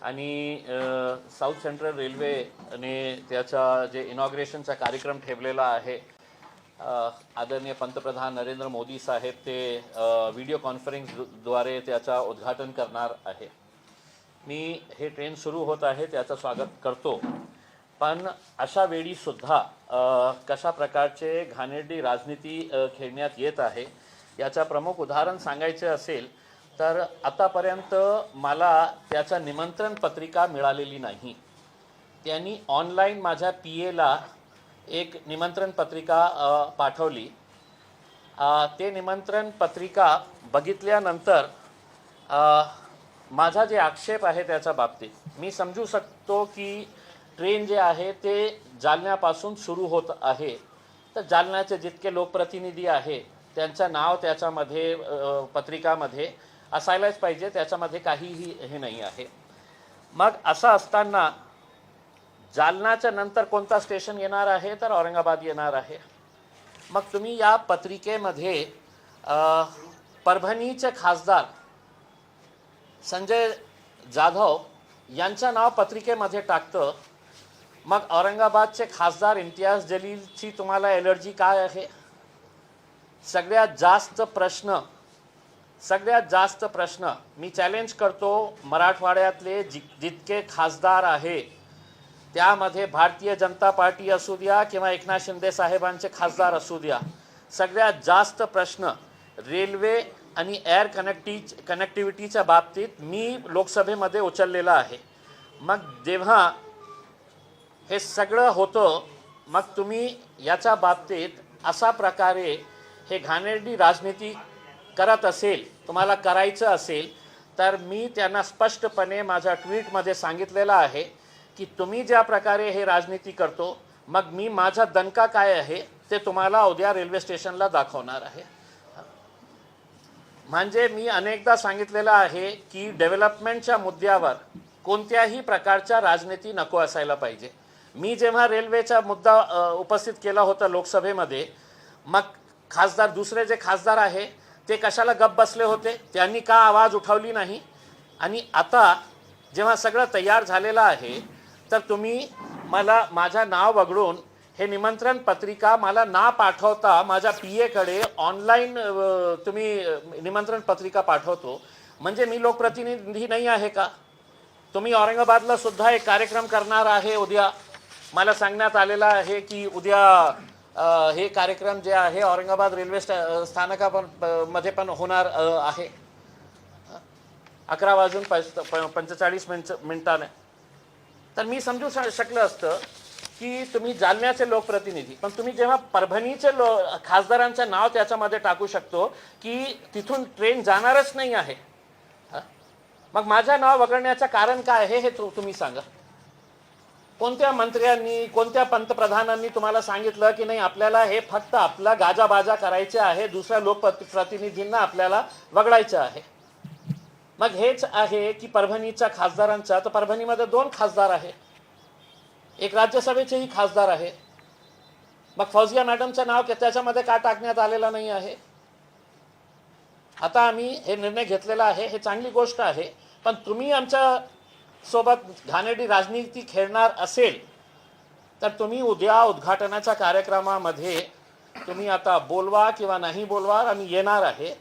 आणि south central रेल्वेने त्याचा जे इनॉग्रेशनचा कार्यक्रम ठेवलेला आहे आदरणीय पंतप्रधान नरेंद्र मोदी साहेब ते व्हिडिओ कॉन्फरन्सद्वारे त्याचा उद्घाटन करणार आहे. मी हे ट्रेन सुरू होत आहे त्याचं स्वागत करतो. पण अशा वेळीसुद्धा कशा प्रकारचे घाणेरडी राजनीती खेळण्यात येत आहे याचा प्रमुख उदाहरण सांगायचे असेल तर आतापर्यंत मला त्याचा निमंत्रण पत्रिका मिळालेली नाही. त्यांनी ऑनलाईन माझ्या पी एला एक निमंत्रण पत्रिका पाठवली. ते निमंत्रण पत्रिका बघितल्यानंतर माझा जे आक्षेप आहे त्याच्या बाबतीत मी समजू शकतो की ट्रेन जे आहे ते जालन्यापासून सुरू होत आहे. तर जालन्याचे जितके लोकप्रतिनिधी आहे त्यांचं नाव त्याच्यामध्ये पत्रिकामध्ये असायलाच पाहिजे त्याच्यामध्ये काहीही हे नाही आहे. मग असं असताना जालनाच्या नंतर कोणता स्टेशन येणार आहे? तर औरंगाबाद येणार आहे. मग तुम्ही या पत्रिकेमध्ये परभणीचे खासदार संजय जाधव यांचं नाव पत्रिकेमध्ये टाकतं. मग औरंगाबादचे खासदार इम्तियाज जलीलची तुम्हाला एलर्जी काय आहे? सगळ्यात जास्त प्रश्न सगळ्यात जास्त प्रश्न मी चॅलेंज करतो मराठवाड्यातले जि जितके खासदार आहे त्यामध्ये भारतीय जनता पार्टी असू द्या किंवा एकनाथ शिंदे साहेबांचे खासदार असू द्या सगळ्यात जास्त प्रश्न रेल्वे आणि एअर कनेक्टी कनेक्टिव्हिटीच्या बाबतीत मी लोकसभेमध्ये उचललेला आहे. मग जेव्हा हे सगळं होतं मग तुम्ही याच्या बाबतीत अशा प्रकारे हे घाणेरडी राजनीती करत असेल तुम्हाला करायचं असेल तर मी त्यांना स्पष्टपणे माझ्या ट्विटमध्ये सांगितलेलं आहे की तुम्ही ज्या प्रकारे हे राजनीती करतो मग मी माझा दणका काय आहे ते तुम्हाला उद्या रेल्वे स्टेशनला दाखवणार आहे. म्हणजे मी अनेकदा सांगितलेलं आहे की डेव्हलपमेंटच्या मुद्द्यावर कोणत्याही प्रकारच्या राजनीती नको असायला पाहिजे. मी जेव्हा रेल्वेचा मुद्दा उपस्थित केला होता लोकसभेमध्ये मग खासदार दुसरे जे खासदार आहे ते कशाला गप बसले होते? त्यांनी का आवाज उठवली नाही? आणि आता जेव्हा सगळं तयार झालेलं आहे तर तुम्ही मला माझं नाव वगळून हे निमंत्रण पत्रिका मला ना पाठवता माझ्या पी एकडे ऑनलाईन तुम्ही निमंत्रण पत्रिका पाठवतो. म्हणजे मी लोकप्रतिनिधी नाही आहे का? तुम्ही औरंगाबादला सुद्धा एक कार्यक्रम करणार आहे उद्या. मला सांगण्यात आलेलं आहे की उद्या हे कार्यक्रम जे आहे औरंगाबाद रेल्वे स्टा स्थानका पण मध्ये पण होणार आहे. अकरा वाजून पंच प- पंचेचाळीस मिनट मिनिटाने. तर मी समजू शकलं असतं की तुम्ही जालन्याचे लोकप्रतिनिधी पण तुम्ही जेव्हा परभणीचे लो खासदारांचं नाव त्याच्यामध्ये टाकू शकतो की तिथून ट्रेन जाणारच नाही आहे. मग माझं नाव वगळण्याचं कारण काय आहे हे तु- तुम्ही सांगा. कोणत्या मंत्र्यांनी कोणत्या पंतप्रधानांनी तुम्हाला सांगितलं की नाही आपल्याला हे फक्त आपला गाजाबाजा करायचे आहे दुसऱ्या लोकप्रतिनिधींना आपल्याला वगळायचं आहे. मग हेच आहे की परभणीच्या खासदारांचा तर परभणीमध्ये दोन खासदार आहे. एक राज्यसभेचेही खासदार आहे. मग फौजिया मॅडमचं नाव के- त्याच्यामध्ये का टाकण्यात आलेलं नाही आहे? आता आम्ही हे निर्णय घेतलेला आहे हे चांगली गोष्ट आहे. पण तुम्ही आमच्या सोबत घाणेरडी राजनीती खेळणार असेल तर तुम्ही उद्या उद्घाटनाच्या कार्यक्रमामध्ये तुम्ही आता बोलवा किंवा नाही बोलवा आम्ही येणार आहे.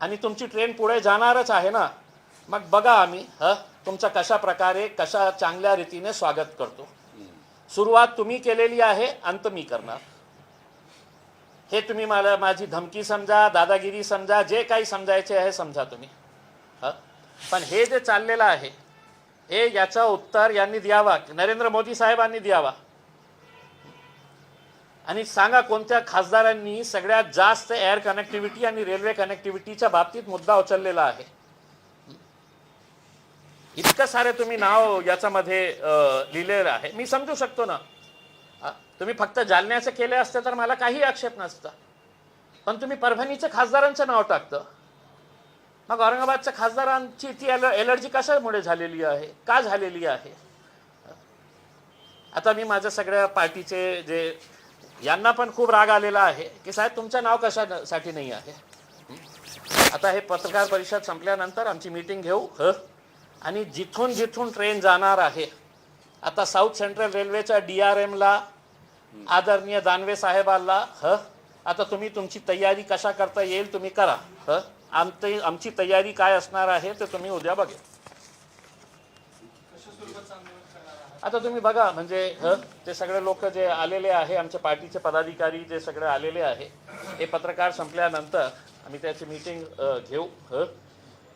आणि तुमची ट्रेन पुढे जाणारच आहे ना? मग बघा आम्ही ह? तुमचं कशा प्रकारे कशा चांगल्या रीतीने स्वागत करतो. सुरुवात तुम्ही केलेली आहे अंत मी करणार. हे तुम्ही मला माझी धमकी समजा दादागिरी समजा जे काही समजायचे आहे समजा तुम्ही ह? पण हे जे चाललेलं आहे हे याचा उत्तर यांनी द्यावा. नरेंद्र मोदी साहेबांनी द्यावा. आणि सांगा कोणत्या खासदारांनी सगळ्यात जास्त एअर कनेक्टिव्हिटी आणि रेल्वे कनेक्टिव्हिटीच्या बाबतीत मुद्दा उचललेला आहे? इतकं सारे तुम्ही नाव याच्यामध्ये लिहिलेलं आहे. मी समजू शकतो ना. तुम्ही फक्त जालन्याचं केले असते तर मला काही आक्षेप नसता. पण तुम्ही परभणीच्या खासदारांचं नाव टाकतं. मग औरंगाबादच्या खासदारांची ती एल एलर्जी कशामुळे झालेली आहे? का झालेली आहे? आता मी माझ्या सगळ्या पार्टीचे जे यांना पण खूप राग आलेला आहे की साहेब तुमचं नाव कशासाठी नाही आहे? आता हे पत्रकार परिषद संपल्यानंतर आमची मीटिंग घेऊ ह? आणि जिथून जिथून ट्रेन जाणार आहे आता साऊथ सेंट्रल रेल्वेच्या डी आर एमला आदरणीय दानवे साहेबांना ह? आता तुम्ही तुमची तयारी कशा करता येईल तुम्ही करा ह? आमची आमची तयारी काय असणार आहे ते तुम्ही उद्या बघा. आता तुम्ही बघा म्हणजे ते सगळे लोक जे आलेले आहे आमच्या पार्टीचे पदाधिकारी जे सगळे आलेले आहे हे पत्रकार संपल्यानंतर आम्ही त्याची मीटिंग घेऊ ह.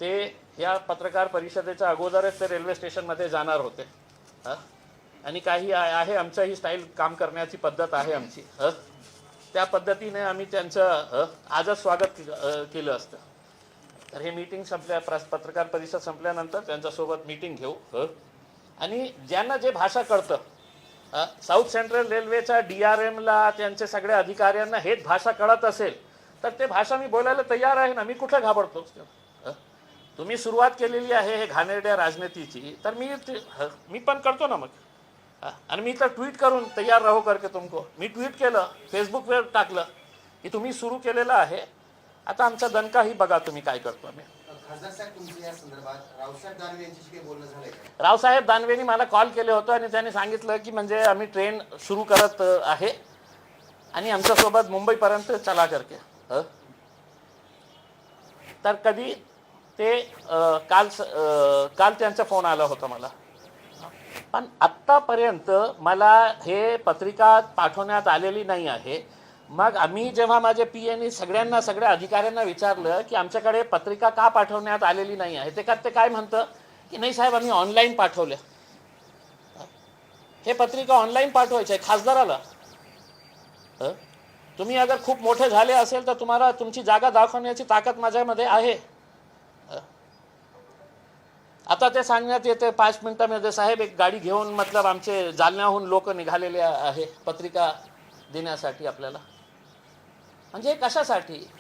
ते या पत्रकार परिषदेच्या अगोदरच ते रेल्वे स्टेशनमध्ये जाणार होते ह. आणि काही आहे आहे आमचं ही स्टाईल काम करण्याची पद्धत आहे आमची त्या पद्धतीने आम्ही त्यांचं आजच स्वागत केलं असतं. तर हे मीटिंग संपल्या प्रस- पत्रकार परिषद संपल्यानंतर त्यांच्यासोबत मीटिंग घेऊ ह? आणि ज्यांना जे भाषा कळतं साऊथ सेंट्रल रेल्वेच्या डी आर एमला त्यांचे सगळ्या अधिकाऱ्यांना हेच भाषा कळत असेल तर ते भाषा मी बोलायला तयार आहे ना? मी कुठं घाबरतो तुम्ही सुरुवात केलेली आहे हे घाणेरड्या राजनीतीची तर मी ते- मी पण करतो ना मग. आणि मी तर ट्विट करून तयार राहू करके तुमको. मी ट्विट केलं फेसबुकवर टाकलं की तुम्ही सुरू केलेलं आहे आता आमचा दणकाही बघा तुम्ही काय करतो आम्ही. रावसाहेब दानवेनी मला कॉल केले होते आणि त्यांनी सांगितलं की म्हणजे आम्ही ट्रेन सुरू करत आहे आणि आमच्यासोबत मुंबईपर्यंत चला करके. तर कधी ते काल काल त्यांचा फोन आला होता मला. पण आत्तापर्यंत मला हे पत्रिका पाठवण्यात आलेली नाही आहे. मग आम्ही जेव्हा माझे पी एनी सगळ्यांना सगळ्या अधिकाऱ्यांना विचारलं की आमच्याकडे पत्रिका का पाठवण्यात आलेली नाही आहे ते का ते काय म्हणतं? की नाही साहेब आम्ही ऑनलाईन पाठवल्या. हे पत्रिका ऑनलाईन पाठवायची आहे खासदाराला तुम्ही अगर खूप मोठे झाले असेल तर तुम्हाला तुमची जागा दाखवण्याची ताकद माझ्यामध्ये आहे. आता ते सांगण्यात येते पाच मिनिटामध्ये साहेब एक गाडी घेऊन मतलब आमचे जालन्याहून लोक निघालेले आहे पत्रिका देण्यासाठी आपल्याला. म्हणजे कशासाठी?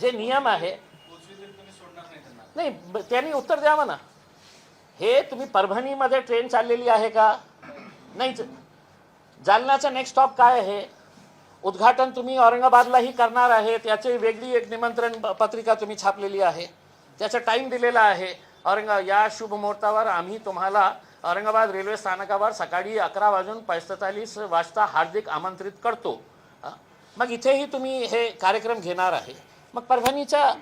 जे नियम आहे. नाही ब- त्यांनी उत्तर द्यावं ना. हे तुम्ही परभणीमध्ये ट्रेन चाललेली आहे का? नाहीच जालन्याचं नेक्स्ट स्टॉप काय आहे? उद्घाटन तुम्ही औरंगाबादलाही करणार आहे. त्याची वेगळी एक निमंत्रण प- पत्रिका तुम्ही छापलेली आहे. त्याचा टाईम दिलेला आहे. औरंगा या शुभ मुहूर्तावर आम्ही तुम्हाला औरंगाबाद रेल्वे स्थानकावर सकाळी अकरा वाजून पंचेचाळीस वाजता हार्दिक आमंत्रित करतो. मग इथेही तुम्ही हे कार्यक्रम घेणार आहे. मग परभणीच्या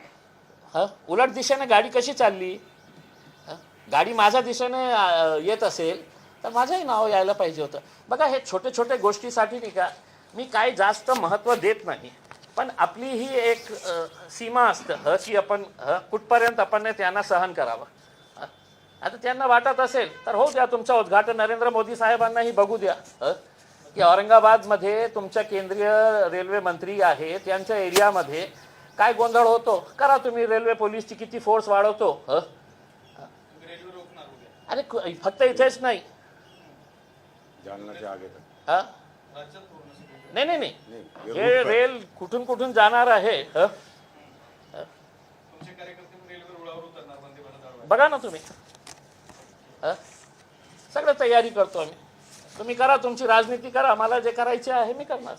ह उलट दिशेने गाडी कशी चालली? गाडी माझ्या दिशेने येत असेल तर माझंही नाव यायला पाहिजे होतं. बघा हे छोटे छोटे गोष्टीसाठी नाही का मी काय जास्त महत्त्व देत नाही पण आपली ही एक सीमा असतं ह की आपण ह कुठपर्यंत आपण त्यांना सहन करावं. आता त्यांना वाटत असेल तर हो द्या तुमचं उद्घाटन नरेंद्र मोदी साहेबांनाही बघू द्या ह? की औरंगाबादमध्ये तुमच्या केंद्रीय रेल्वे मंत्री आहे त्यांच्या एरियामध्ये काय गोंधळ होतो करा तुम्ही रेल्वे पोलीसची किती फोर्स वाढवतो ह अरे फक्त इथेच नाही जालनाच्या आगे तक हा नाही नाही नाही हे. रेल कुठून कुठून जाणार आहे ह? बघा ना तुम्ही ह? सगळं तयारी करतो आम्ही तुम्ही करा तुमची राजनीती करा मला जे करायचे आहे मी करणार.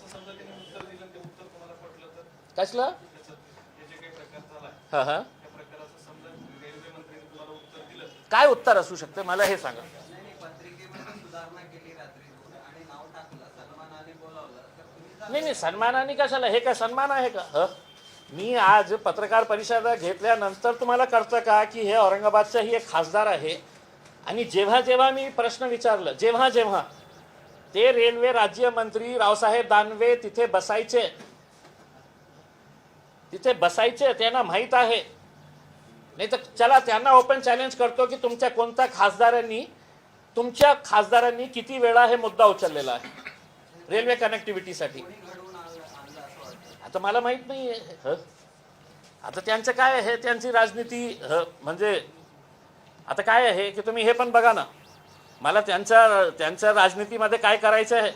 कसलं? हा हा काय उत्तर असू शकते? मला हे सांगा. पत्रिकेमध्ये सुधारणा केली रात्री आणि नाव टाकलं. सन्मानाने बोलावलं. तर तुम्ही जा- नाही नाही सन्मानाने कशाला? हे काय सन्मान आहे का? ह? मी आज पत्रकार परिषद घेतल्यानंतर तुम्हाला कळतं का की हे औरंगाबादचं ही एक खासदार आहे? आणि जेव्हा जेव्हा मी प्रश्न विचारलं जेव्हा जेव्हा ते रेल्वे राज्यमंत्री रावसाहेब दानवे तिथे बसायचे. तिथे बसायचे त्यांना माहीत आहे. नाही तर चला त्यांना ओपन चॅलेंज करतो की तुमच्या कोणत्या खासदारांनी तुमच्या खासदारांनी किती वेळा हे मुद्दा उचललेला आहे? रेल्वे कनेक्टिव्हिटीसाठी आता मला माहीत नाही ह? आता त्यांचं काय आहे? त्यांची राजनीती ह, म्हणजे आता काय आहे? की तुम्ही हे पण बघा ना. मला त्यांच्या त्यांच्या राजनीतीमध्ये काय करायचं आहे?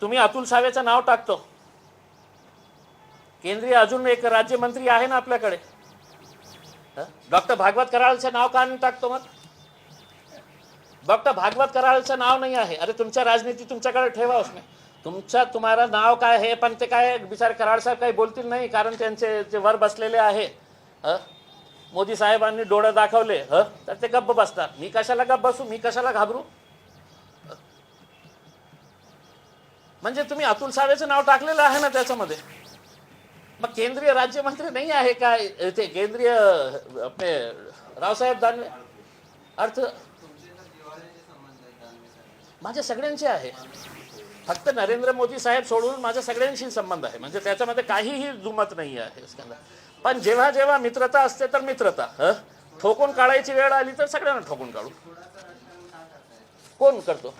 तुम्ही अतुल सावेचं नाव टाकतो. केंद्रीय अजून एक राज्यमंत्री आहे ना आपल्याकडे. डॉक्टर भागवत कराळचं नाव का नाही टाकतो मग? डॉक्टर भागवत कराळचं नाव नाही आहे. अरे तुमच्या राजनीती तुमच्याकडे ठेवा उसने. तुमच्या तुम्हाला नाव काय हे पण ते काय बिचार कराड साहेब काही बोलतील नाही कारण त्यांचे जे वर बसलेले आहे. मोदी साहेबांनी डोळे दाखवले ह? तर ते गप्प बसतात मी कशाला गप्प बसू? मी कशाला घाबरू? म्हणजे तुम्ही अतुल सावेचं नाव टाकलेलं आहे ना त्याच्यामध्ये? मग केंद्रीय राज्यमंत्री नाही आहे काय ते केंद्रीय आपले रावसाहेब दानवे? अर्थ? माझ्या सगळ्यांचे आहे. फक्त नरेंद्र मोदी साहेब सोडून माझ्या सगळ्यांशी संबंध आहे. म्हणजे त्याच्यामध्ये काहीही दुमत नाही आहे. पण जेव्हा जेव्हा मित्रता असते तर मित्रता हं? ठोकून काढायची वेळ आली तर सगळ्यांना ठोकून काढू. कोण करतो?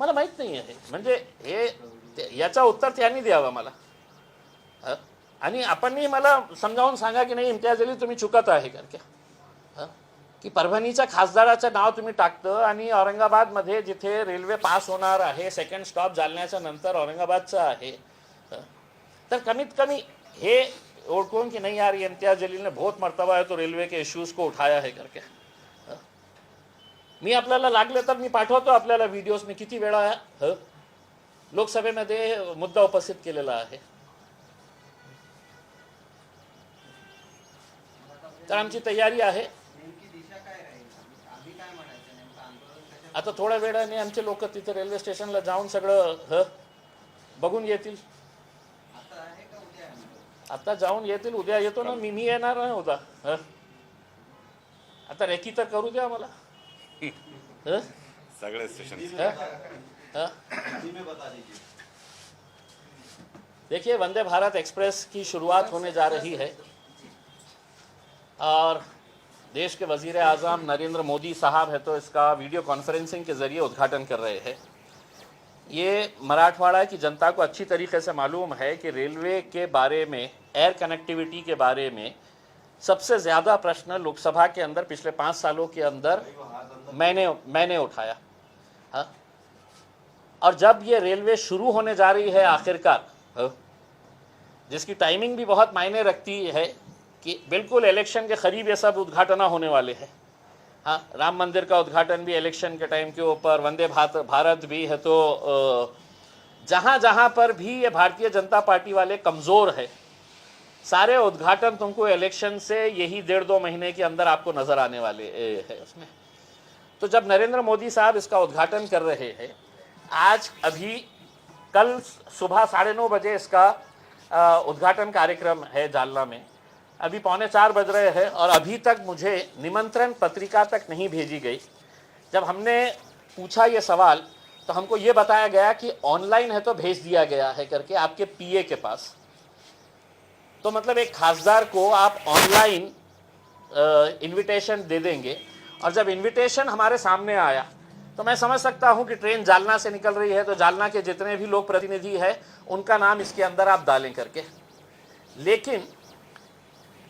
मला माहीत नाही आहे. म्हणजे हे याचा उत्तर त्यांनी द्यावा मला. आणि आपणही मला समजावून सांगा की नाही इम्तियाज अली तुम्ही चुकत आहे करके की परभणीच्या खासदाराचं नाव तुम्ही टाकतं आणि औरंगाबादमध्ये जिथे रेल्वे पास होणार आहे सेकंड स्टॉप जालन्याच्या नंतर औरंगाबादचं आहे हं? तर कमीत कमी हे ओळखून की नाही यार ये इम्तियाज जलील ने बहुत मर्तबा है तो रेल्वे के इश्यूज को उठाया है करके। मी आपल्याला लागले तर मी पाठवतो आपल्याला व्हिडिओज मी किती वेळा लोकसभेमध्ये मुद्दा उपस्थित केलेला आहे. तर आमची तयारी आहे. आता थोड्या वेळाने आमचे लोक तिथे रेल्वे स्टेशनला जाऊन सगळं ह बघून येतील. आता जाऊन येतील उद्या येतो ना मी मी येणार होता ह आता रेकी तर करू द्या मला ह? सगळे स्टेशन ह? ह? देखिए वंदे भारत एक्सप्रेस की शुरुआत होने जा रही है और देश के वज़ीर आज़म नरेंद्र मोदी साहब है तो इसका वीडियो कॉन्फ्रेंसिंग के ज़रिए उद्घाटन कर रहे हैं ये मराठवाड़ा की जनता को अच्छी तरीके से मालूम है कि रेलवे के बारे में एयर कनेक्टिविटी के बारे में सबसे ज़्यादा प्रश्न लोकसभा के अंदर पिछले पाँच सालों के अंदर मैंने मैंने उठाया। हाँ? और जब ये रेलवे शुरू होने जा रही है आखिरकार हाँ, जिसकी टाइमिंग भी बहुत मायने रखती है कि बिल्कुल इलेक्शन के करीब ये सब उद्घाटना होने वाले हैं। हाँ राम मंदिर का उद्घाटन भी इलेक्शन के टाइम के ऊपर वंदे भारत भारत भी है तो जहाँ जहाँ पर भी ये भारतीय जनता पार्टी वाले कमज़ोर है सारे उद्घाटन तुमको इलेक्शन से यही डेढ़ दो महीने के अंदर आपको नज़र आने वाले है उसमें। तो जब नरेंद्र मोदी साहब इसका उद्घाटन कर रहे हैं, आज अभी कल सुबह साढ़े नौ बजे इसका उद्घाटन कार्यक्रम है जालना में। अभी पौने चार बज रहे हैं और अभी तक मुझे निमंत्रण पत्रिका तक नहीं भेजी गई। जब हमने पूछा ये सवाल तो हमको ये बताया गया कि ऑनलाइन है तो भेज दिया गया है करके आपके पीए के पास। तो मतलब एक खासदार को आप ऑनलाइन इनविटेशन दे देंगे। और जब इनविटेशन हमारे सामने आया तो मैं समझ सकता हूँ कि ट्रेन जालना से निकल रही है तो जालना के जितने भी लोग प्रतिनिधि है, उनका नाम इसके अंदर आप डालें करके। लेकिन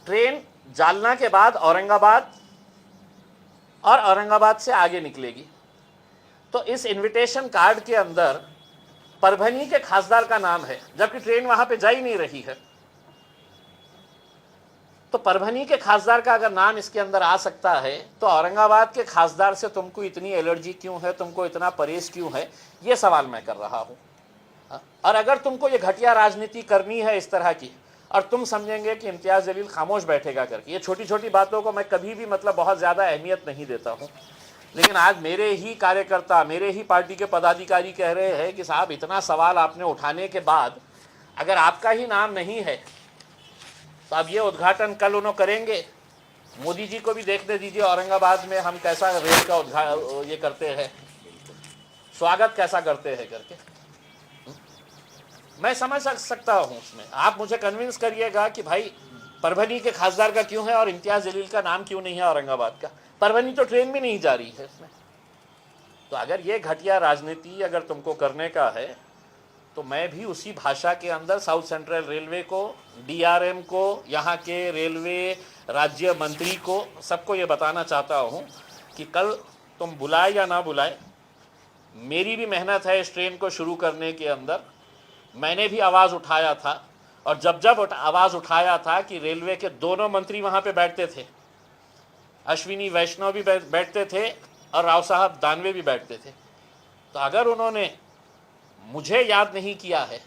ट्रेन जालना के बाद औरंगाबाद और औरंगाबाद से आगे निकलेगी। तो इस इनविटेशन कार्ड के अंदर, परभनी के खासदार का नाम है, जबकि ट्रेन वहाँ पे जा ही नहीं रही है। तो परभनी के खासदार का अगर नाम इसके अंदर आ सकता है तो औरंगाबाद के खासदार से तुमको इतनी एलर्जी क्यों है, तुमको इतना परहेज क्यों है, ये सवाल मैं कर रहा हूँ हाँ? और अगर तुमको ये घटिया राजनीति करनी है इस तरह की, और तुम समझेंगे कि इम्तियाज़ जलील खामोश बैठेगा करके, ये छोटी छोटी बातों को मैं कभी भी मतलब बहुत ज़्यादा अहमियत नहीं देता हूँ लेकिन आज मेरे ही कार्यकर्ता, मेरे ही पार्टी के पदाधिकारी कह रहे हैं कि साहब, इतना सवाल आपने उठाने के बाद अगर आपका ही नाम नहीं है तो अब ये उद्घाटन कल उन्होंने करेंगे। मोदी जी को भी देखने दीजिए, औरंगाबाद में हम कैसा रेल का उद्घाटन ये करते हैं। स्वागत कैसा करते हैं करके? मैं समझ सकता हूँ उसमें। आप मुझे कन्विंस करिएगा कि भाई, परभनी के खासदार का क्यों है और इम्तियाज़ जलील का नाम क्यों नहीं है औरंगाबाद का? परभनी तो ट्रेन भी नहीं जा रही है इसमें। तो अगर ये घटिया राजनीति अगर तुमको करने का है तो मैं भी उसी भाषा के अंदर साउथ सेंट्रल रेलवे को डीआरएम को, यहाँ के रेलवे राज्य मंत्री को सबको ये बताना चाहता हूँ कि कल तुम बुलाए या ना बुलाए, मेरी भी मेहनत है इस ट्रेन को शुरू करने के अंदर। मैंने भी आवाज़ उठाया था और जब जब आवाज़ उठाया था कि रेलवे के दोनों मंत्री वहाँ पे बैठते थे, अश्विनी वैष्णव भी बैठते थे और राव साहब दानवे भी बैठते थे। तो अगर उन्होंने मुझे याद नहीं किया है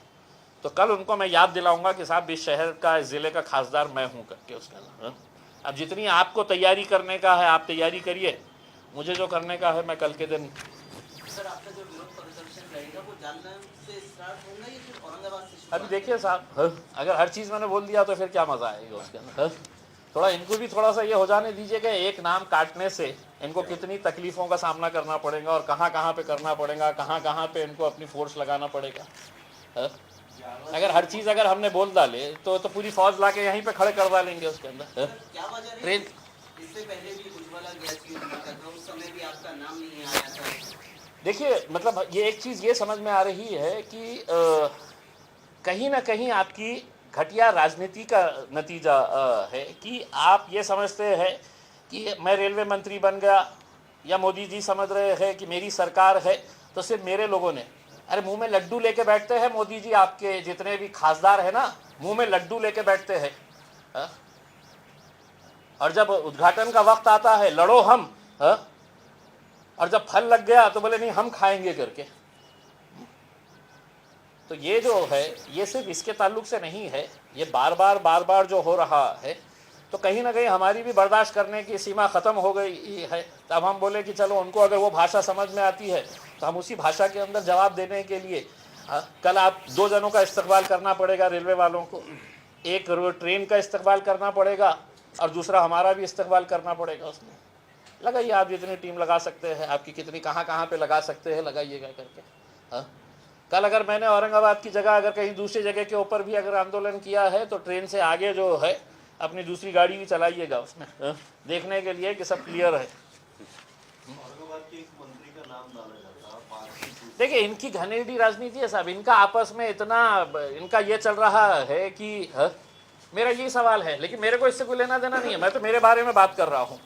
तो कल उनको मैं याद दिलाऊँगा कि साहब इस शहर का इस ज़िले का खासदार मैं हूँ करके उसका हाँ? अब जितनी आपको तैयारी करने का है आप तैयारी करिए मुझे जो करने का है मैं कल के दिन सर आपका जो विरोध प्रदर्शन रहेगा वो जालना से स्टार्ट होगा या फिर औरंगाबाद से अभी देखिए साहब हाँ, अगर हर चीज़ मैंने बोल दिया तो फिर क्या मज़ा आएगा उसके अंदर हाँ? थोड़ा इनको भी थोड़ा सा ये हो जाने दीजिए कि एक नाम काटने से इनको कितनी तकलीफ़ों का सामना करना पड़ेगा और कहाँ कहाँ पे करना पड़ेगा कहाँ कहाँ पे इनको अपनी फोर्स लगाना पड़ेगा हाँ? अगर हर चीज़ अगर हमने बोल डाले तो तो पूरी फौज ला के यहीं पे खड़े कर डालेंगे उसके अंदर हाँ? ट्रेन था देखिए मतलब ये एक चीज़ ये समझ में आ रही है कि कहीं ना कहीं आपकी घटिया राजनीति का नतीजा अ, है कि आप ये समझते हैं कि मैं रेलवे मंत्री बन गया, या मोदी जी समझ रहे हैं कि मेरी सरकार है तो सिर्फ़ मेरे लोगों ने अरे, मुँह में लड्डू लेके बैठते हैं मोदी जी, आपके जितने भी खासदार हैं ना, मुँह में लड्डू लेके बैठते हैं? और जब उद्घाटन का वक्त आता है, लड़ो हम हाँ? और जब फल लग गया तो बोले, नहीं, हम खाएँगे करके तो ये जो है, ये सिर्फ़ इसके ताल्लुक से नहीं है, ये बार बार बार बार जो हो रहा है तो कहीं ना कहीं हमारी भी बर्दाश्त करने की सीमा ख़त्म हो गई है तब हम बोले कि चलो उनको अगर वो भाषा समझ में आती है तो हम उसी भाषा के अंदर जवाब देने के लिए हाँ, कल आप दो जनों का इस्तेमाल करना पड़ेगा रेलवे वालों को। एक ट्रेन का इस्तेमाल करना पड़ेगा और दूसरा हमारा भी इस्तेमाल करना पड़ेगा उसमें। लगाइए आप जितनी टीम लगा सकते हैं आपकी कितनी कहाँ कहाँ पे लगा सकते हैं लगाइएगा करके हाँ। कल अगर मैंने औरंगाबाद की जगह अगर कहीं दूसरी जगह के ऊपर भी अगर आंदोलन किया है तो ट्रेन से आगे जो है अपनी दूसरी गाड़ी भी चलाइएगा उसमें हाँ? देखने के लिए कि सब क्लियर है देखिए इनकी घनेडी राजनीति है साहब इनका आपस में इतना इनका ये चल रहा है कि हा? मेरा यही सवाल है लेकिन मेरे को इससे कोई लेना देना नहीं है मैं तो मेरे बारे में बात कर रहा हूँ